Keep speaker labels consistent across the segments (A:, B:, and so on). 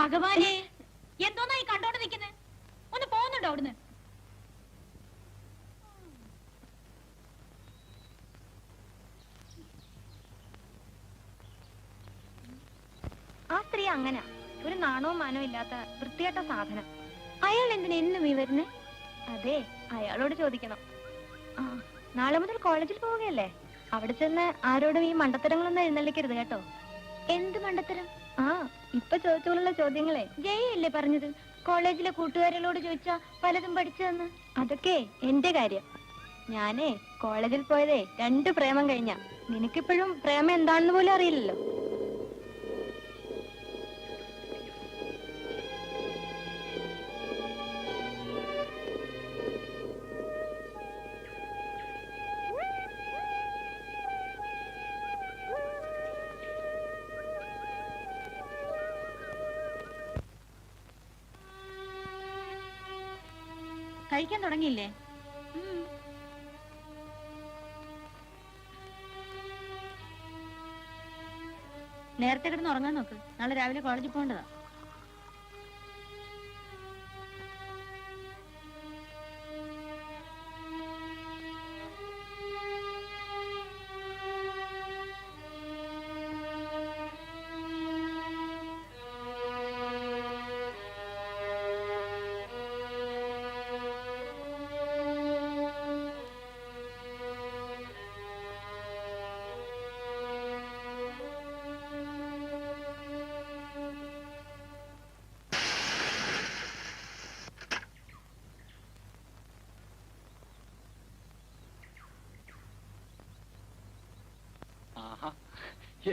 A: ഭഗവാനെ എന്തോന്നായി കണ്ടോണ്ട് നിൽക്കുന്നത് ഒന്ന് പോകുന്നുണ്ടോ അവിടുന്ന്?
B: ആ സ്ത്രീ അങ്ങനെ ഒരു നാണവും മാനവും ഇല്ലാത്ത വൃത്തികെട്ട സാധനം. അയാൾ എന്തിനാ എന്നും ഈ വരുന്നേ? അതെ അയാളോട് ചോദിക്കണം. ആ നാളെ മുതൽ കോളേജിൽ പോവുകയല്ലേ? അവിടെ ചെന്ന് ആരോടും ഈ മണ്ടത്തരങ്ങളൊന്നും എഴുന്നള്ളിക്കരുത് കേട്ടോ. എന്ത് മണ്ടത്തരം? ആ ഇപ്പൊ ചോദിച്ചോളുള്ള ചോദ്യങ്ങളെ. ജയല്ലേ പറഞ്ഞത്? കോളേജിലെ കൂട്ടുകാരികളോട് ചോദിച്ചാ പലതും പഠിച്ചതെന്ന്? അതൊക്കെ എന്റെ കാര്യം. ഞാനേ കോളേജിൽ പോയതേ രണ്ട് പ്രേമം കഴിഞ്ഞ. നിനക്കിപ്പോഴും പ്രേമം എന്താണെന്ന് പോലും അറിയില്ലല്ലോ.
A: കഴിക്കാൻ തുടങ്ങിയില്ലേ? നേരത്തെ കിടന്ന് ഉറങ്ങാൻ നോക്ക്. നാളെ രാവിലെ കോളേജിൽ പോകേണ്ടതാ.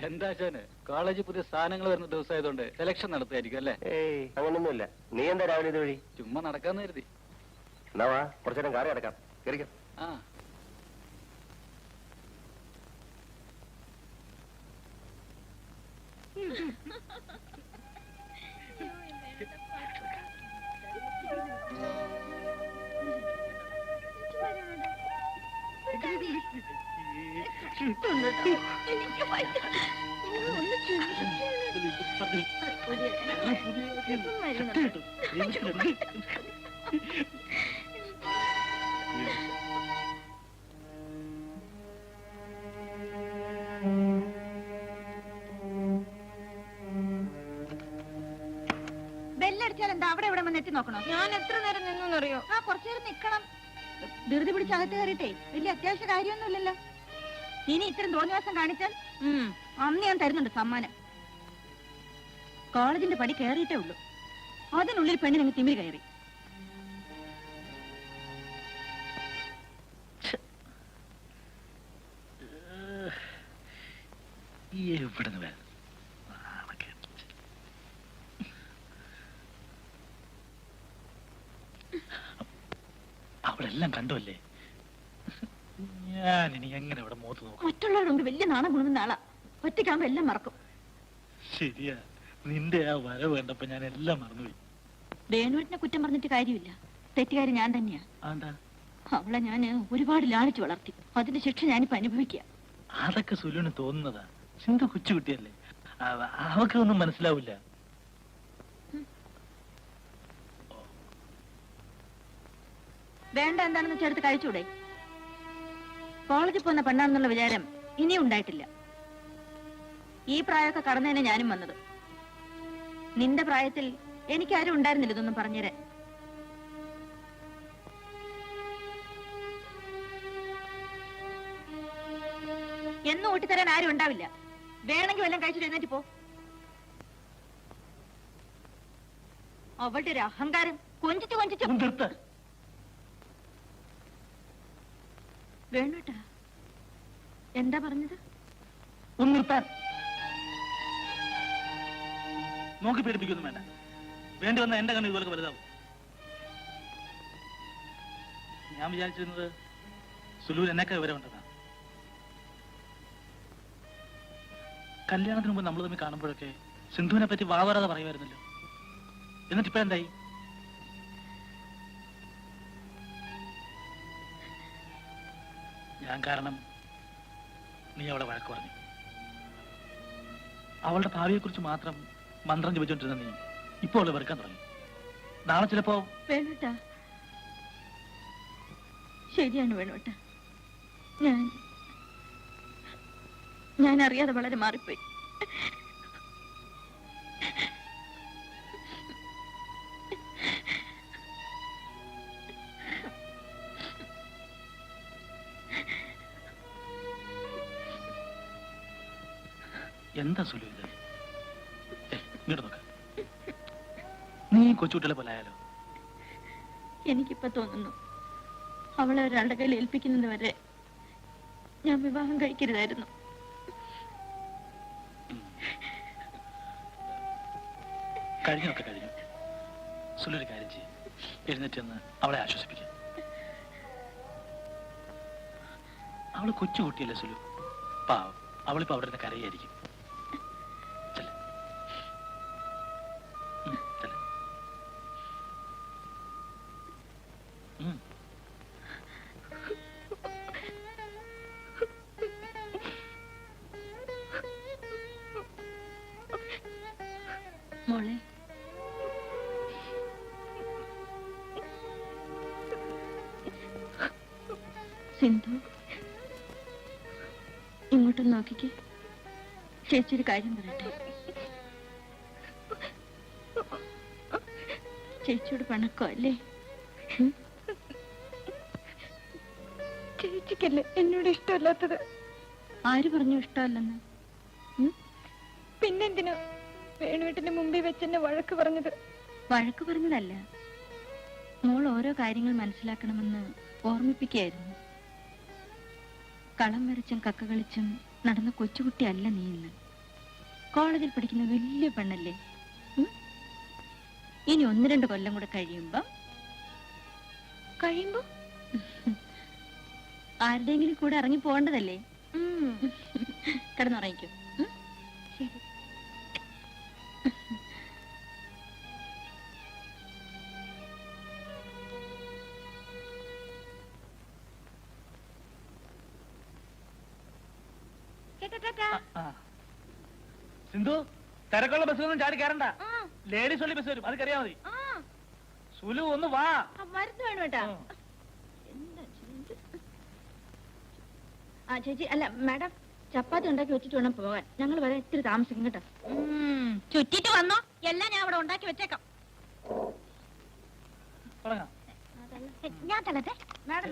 C: എന്താ ചാന് കോളേജിൽ പുതിയ സ്ഥാനങ്ങൾ വരുന്ന ദിവസമായതുകൊണ്ട് സെലക്ഷൻ നടത്തുമായിരിക്കും അല്ലേ?
D: ഏയ്. അങ്ങനൊന്നുമില്ല. നീ എന്താ രാവിലെ ഇത് വഴി?
C: ചുമ്മാ നടക്കാന്ന് കരുതി.
D: എന്നാ വാ കുറച്ചു നേരം കാറി അടക്കാം കയറിക്കാം
C: ആ.
A: ബെല്ലടിച്ചാൽ എന്താ അവിടെ ഇവിടെ വന്ന് എത്തി നോക്കണോ?
B: ഞാൻ എത്ര നേരം നിന്നറിയോ
A: ആ കുറച്ചു നേരം നിക്കണം. ധൃതി പിടിച്ച് അകത്ത് കയറിയിട്ടേ വലിയ അത്യാവശ്യ കാര്യമൊന്നുമില്ലല്ലോ. ഇനി ഇത്തരം തോന്നിവാസം കാണിച്ചാൽ അന്ന് ഞാൻ തരുന്നുണ്ട് സമ്മാനം. കോളേജിന്റെ പടി കയറിയിട്ടേ ഉള്ളൂ. അതിനുള്ളിൽ പെണ്ണിനങ്ങ് തിമിരി കയറി.
E: എല്ലാം കണ്ടുവല്ലേ ഞാൻ ഇനി എങ്ങനെ ഇവിടെ മുഖത്ത് നോക്കും?
A: മറ്റുള്ളവരുടെ മുമ്പ് വലിയ നാണം കൊണ്ടുവന്ന ആളാ. ഒറ്റയ്ക്കാകുമ്പോ എല്ലാം മറക്കും.
E: ശരിയാ. നിന്റെ ആ വരവ് കണ്ടപ്പോ ഞാൻ എല്ലാം മറന്നുപോയി.
A: വേണൂരിനെ കുറ്റം പറഞ്ഞിട്ട് കാര്യമില്ല. തെറ്റുകാരി ഞാൻ തന്നെയാ.
E: ആണ്ടാ
A: അവളെ ഞാൻ ഒരുപാട് ലാളിച്ചു വളർത്തി. അതിന്റെ ശിക്ഷ ഞാനിപ്പോ അനുഭവിക്കുക
E: അതൊക്കെ സുലുവിന് തോന്നുന്നതാ. സിന്ധു കൊച്ചുകുട്ടിയല്ലേ അവ- അവക്കൊന്നും മനസ്സിലാവില്ല.
A: വേണ്ട എന്താണെന്ന് ചേർത്ത് കഴിച്ചൂടെ കോളേജിൽ പോകുന്ന പെണ്ണാന്നുള്ള വിചാരം ഇനിയും ഉണ്ടായിട്ടില്ല. ഈ പ്രായമൊക്കെ കടന്നതിനെ ഞാനും വന്നത്. നിന്റെ പ്രായത്തിൽ എനിക്കാരും ഉണ്ടായിരുന്നില്ല ഇതൊന്നും പറഞ്ഞുതരാൻ എന്നും ഊട്ടിത്തരാൻ ആരും ഉണ്ടാവില്ല. വേണമെങ്കിൽ വല്ലതും കഴിച്ചിട്ട് എഴുന്നേറ്റ് പോ. അവളുടെ ഒരു അഹങ്കാരം കൊഞ്ചിച്ച് കൊഞ്ചിച്ച്
E: ഒന്ന് നിർത്ത്.
A: വേണോട്ടാ എന്താ പറഞ്ഞത്?
E: ഒന്ന് നിർത്താൻ. നോക്കി പേടിപ്പിക്കൊന്നും വേണ്ട. വേണ്ടി വന്ന എന്റെ കണ്ണ് ഇതുപോലെ വലുതാവും. ഞാൻ വിചാരിച്ചിരുന്നത് സുലൂർ എന്നൊക്കെ വിവരമുണ്ടെന്നാ. കല്യാണത്തിന് മുമ്പ് നമ്മൾ തമ്മിൽ കാണുമ്പോഴൊക്കെ സിന്ധുവിനെ പറ്റി വാവറാതെ പറയുമായിരുന്നല്ലോ. എന്നിട്ടിപ്പോ എന്തായി? ഞാൻ കാരണം നീ അവളെ വഴക്ക് പറഞ്ഞു. അവളുടെ ഭാവിയെക്കുറിച്ച് മാത്രം മന്ത്രം ജപിച്ചോണ്ടിരുന്ന നീ ഇപ്പോൾ അവളെ വെറുക്കാൻ തുടങ്ങി. നാളെ ചിലപ്പോ
A: ശരിയാണ് വേണോട്ട. ഞാൻ ഞാൻ അറിയാതെ വളരെ മാറിപ്പോയി.
E: എന്താ സുലു ഇത്? ഇങ്ങോട്ട് നോക്ക. നീ കൊച്ചുകുട്ടികളെ പോലെ ആയാലോ?
A: എനിക്കിപ്പോ തോന്നുന്നു അവളെ ഒരാളുടെ കയ്യിൽ ഏൽപ്പിക്കുന്നത് വരെ ഞാൻ വിവാഹം കഴിക്കരുതായിരുന്നു.
E: കഴിഞ്ഞൊക്കെ കഴിഞ്ഞു. സുലൊരു കാര്യം ചെയ്യും. എഴുന്നേറ്റ് എന്ന് അവളെ ആശ്വസിപ്പിക്കും. അവൾ കൊച്ചുകുട്ടിയല്ലേ സുലു? പാവം. അവളിപ്പോ അവിടെ നിന്ന് കരയായിരിക്കും.
A: സിന്ധു ഇങ്ങോട്ടൊന്ന് നോക്കിക്കേ. ചേച്ചി ഒരു കാര്യം പറയട്ടെ. ചേച്ചിയോട് പണക്കോ അല്ലേ?
B: ചേച്ചിക്കല്ലേ എന്നോട് ഇഷ്ടമല്ലാത്തത്?
A: ആര് പറഞ്ഞു ഇഷ്ടമല്ലെന്ന്?
B: പിന്നെന്തിനാ വേണുവേട്ടന്റെ മുമ്പിൽ വെച്ചെന്നെ വഴക്ക് പറഞ്ഞത്?
A: വഴക്ക് പറഞ്ഞതല്ല. മോൾ ഓരോ കാര്യങ്ങൾ മനസ്സിലാക്കണമെന്ന് ഓർമ്മിപ്പിക്കുകയായിരുന്നു. കളം വരച്ചും കക്ക കളിച്ചും നടന്ന കൊച്ചുകുട്ടിയല്ല നീ ഇന്ന്. കോളേജിൽ പഠിക്കുന്ന വലിയ പെണ്ണല്ലേ? ഇനി ഒന്ന് രണ്ട് കൊല്ലം കൂടെ കഴിയുമ്പം?
B: കഴിയുമ്പോ?
A: ആരുടെയെങ്കിലും കൂടെ ഇറങ്ങി പോകേണ്ടതല്ലേ? കിടന്നുറങ്ങിക്കോ.
E: സിന്ധു തിരക്കുള്ള ബസ്സിലൊന്നും ചാടി കയറണ്ട ലേഡീസ് ഒള്ളി ബസ് വരും. അത് കറിയാ മതി. സുലു ഒന്ന് വാ.
A: മരുന്ന് വേണം കേട്ടാ. എന്താ ആ ചേച്ചി അല്ല മാഡം ചപ്പാത്തി ഉണ്ടാക്കി വെച്ചിട്ട് വേണം പോകാൻ. ഞങ്ങൾ വരെ ഇത്തിരി താമസിക്കും കേട്ടോ. ചുറ്റിട്ട് വന്നോ. എല്ലാം ഞാൻ അവിടെ ഉണ്ടാക്കി വെച്ചേക്കാം.
B: ഞാൻ തള്ളട്ടെ.
A: മാഡം